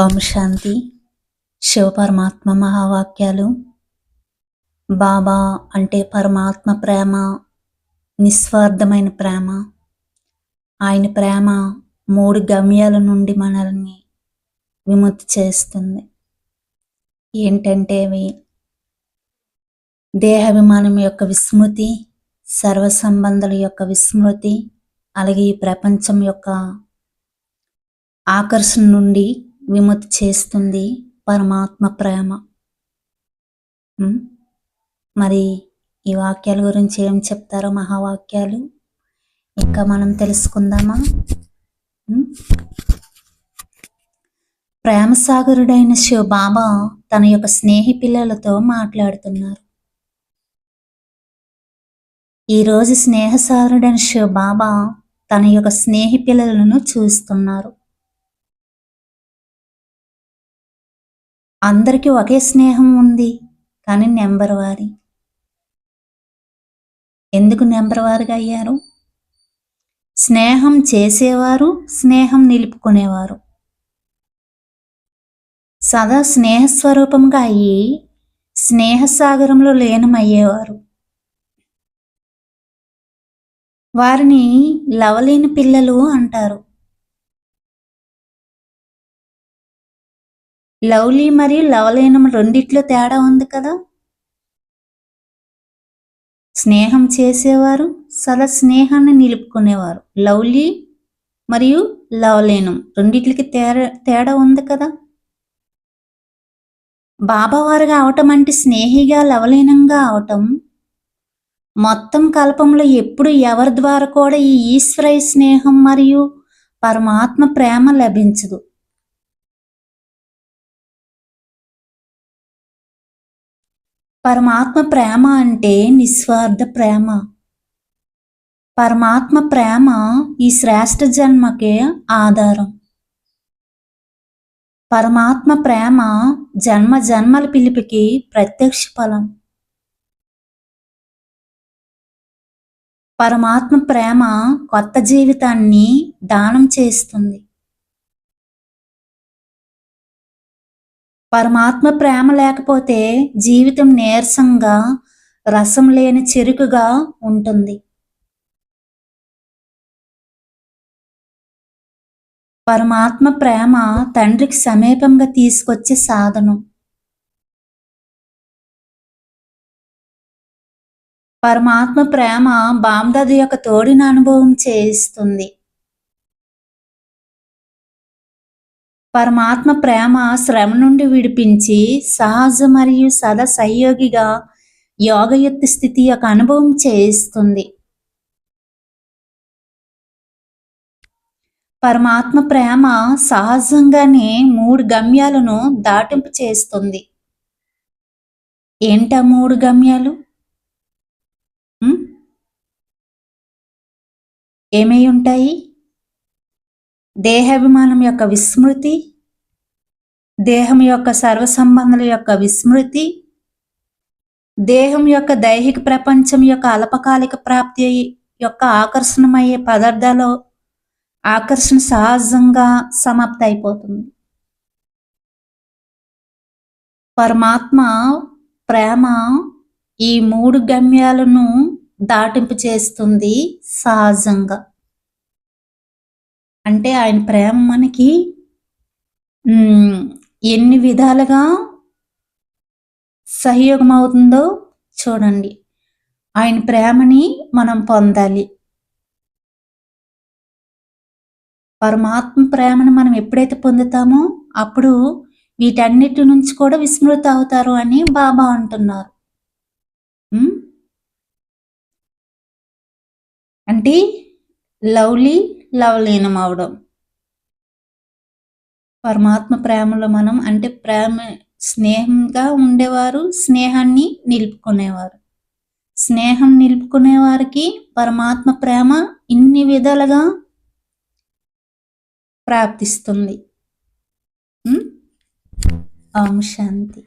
ఓం శాంతి. శివపరమాత్మ మహావాక్యాలు. బాబా అంటే పరమాత్మ ప్రేమ నిస్వార్థమైన ప్రేమ. ఆయన ప్రేమ మూడు గమ్యాల నుండి మనల్ని విముక్తి చేస్తుంది. ఏంటంటే అవి దేహాభిమానం యొక్క విస్మృతి సర్వ సంబంధాల యొక్క విస్మృతి అలాగే ఈ ప్రపంచం యొక్క ఆకర్షణ నుండి విముక్తి చేస్తుంది పరమాత్మ ప్రేమ. మరి ఈ వాక్యాల గురించి ఏం చెప్తారో మహావాక్యాలు? ఇంకా మనం తెలుసుకుందామా? ప్రేమసాగరుడైన ప్రేమ శివ బాబా తన యొక్క స్నేహి పిల్లలతో మాట్లాడుతున్నారు. ఈరోజు స్నేహసారుడైన శివ బాబా తన యొక్క స్నేహి పిల్లలను చూస్తున్నారు. అందరికీ ఒకే స్నేహం ఉంది కానీ నెంబర్ వారి. ఎందుకు నెంబర్ వారిగా అయ్యారు? స్నేహం చేసేవారు స్నేహం నిలుపుకునేవారు. సదా స్నేహ స్వరూపంగా అయ్యి స్నేహసాగరంలో లీనమయ్యేవారు. వారిని లవలేని పిల్లలు అంటారు. లవ్లీ మరియు లవలీనం రెండిట్లో తేడా ఉంది కదా? స్నేహం చేసేవారు సదా స్నేహాన్ని నిలుపుకునేవారు. లవ్లీ మరియు లవలీనం రెండిట్లకి తేడా తేడా ఉంది కదా? బాబావారుగా అవటం అంటే స్నేహిగా లవలీనంగా అవటం మొత్తం కల్పంలో ఎప్పుడు ఎవరి ద్వారా కూడా ఈ ఈశ్వరయ స్నేహం మరియు పరమాత్మ ప్రేమ లభించదు. పరమాత్మ ప్రేమ అంటే నిస్వార్థ ప్రేమ. పరమాత్మ ప్రేమ ఈ శ్రేష్ఠ జన్మకే ఆధారం. పరమాత్మ ప్రేమ జన్మ జన్మల పిలిపికి ప్రత్యక్ష ఫలం. పరమాత్మ ప్రేమ కొత్త జీవితాన్ని దానం చేస్తుంది. పరమాత్మ ప్రేమ లేకపోతే జీవితం నీరసంగా రసం లేని చెరుకుగా ఉంటుంది. పరమాత్మ ప్రేమ తండ్రికి సమీపంగా తీసుకొచ్చే సాధనం. పరమాత్మ ప్రేమ బామ్దాది యొక్క తోడిన అనుభవం చేయిస్తుంది. పరమాత్మ ప్రేమ శ్రమ నుండి విడిపించి సహజ మరియు సదా సహయోగిగా యోగయుక్త స్థితి యొక్క అనుభవం చేయిస్తుంది. పరమాత్మ ప్రేమ సహజంగానే మూడు గమ్యాలను దాటింపు చేస్తుంది. ఏంటా మూడు గమ్యాలు? ఏమై ఉంటాయి? దేహాభిమానం యొక్క విస్మృతి దేహం యొక్క సర్వసంబంధం యొక్క విస్మృతి దేహం యొక్క దైహిక ప్రపంచం యొక్క అల్పకాలిక ప్రాప్తి యొక్క ఆకర్షణమయ్యే పదార్థాలు ఆకర్షణ సహజంగా సమాప్తి అయిపోతుంది. పరమాత్మ ప్రేమ ఈ మూడు గమ్యాలను దాటింపు చేస్తుంది సహజంగా. అంటే ఆయన ప్రేమ మనకి ఎన్ని విధాలుగా సహయోగం అవుతుందో చూడండి. ఆయన ప్రేమని మనం పొందాలి. పరమాత్మ ప్రేమను మనం ఎప్పుడైతే పొందుతామో అప్పుడు వీటన్నిటి నుంచి కూడా విస్మృత అవుతారు అని బాబా అంటున్నారు. అంటే లవ్లీ లవలీనం అవడం పరమాత్మ ప్రేమలో మనం అంటే ప్రేమ స్నేహంగా ఉండేవారు స్నేహాన్ని నిలుపుకునేవారు. స్నేహం నిలుపుకునే వారికి పరమాత్మ ప్రేమ ఇన్ని విధాలుగా ప్రాప్తిస్తుంది. ఓం శాంతి.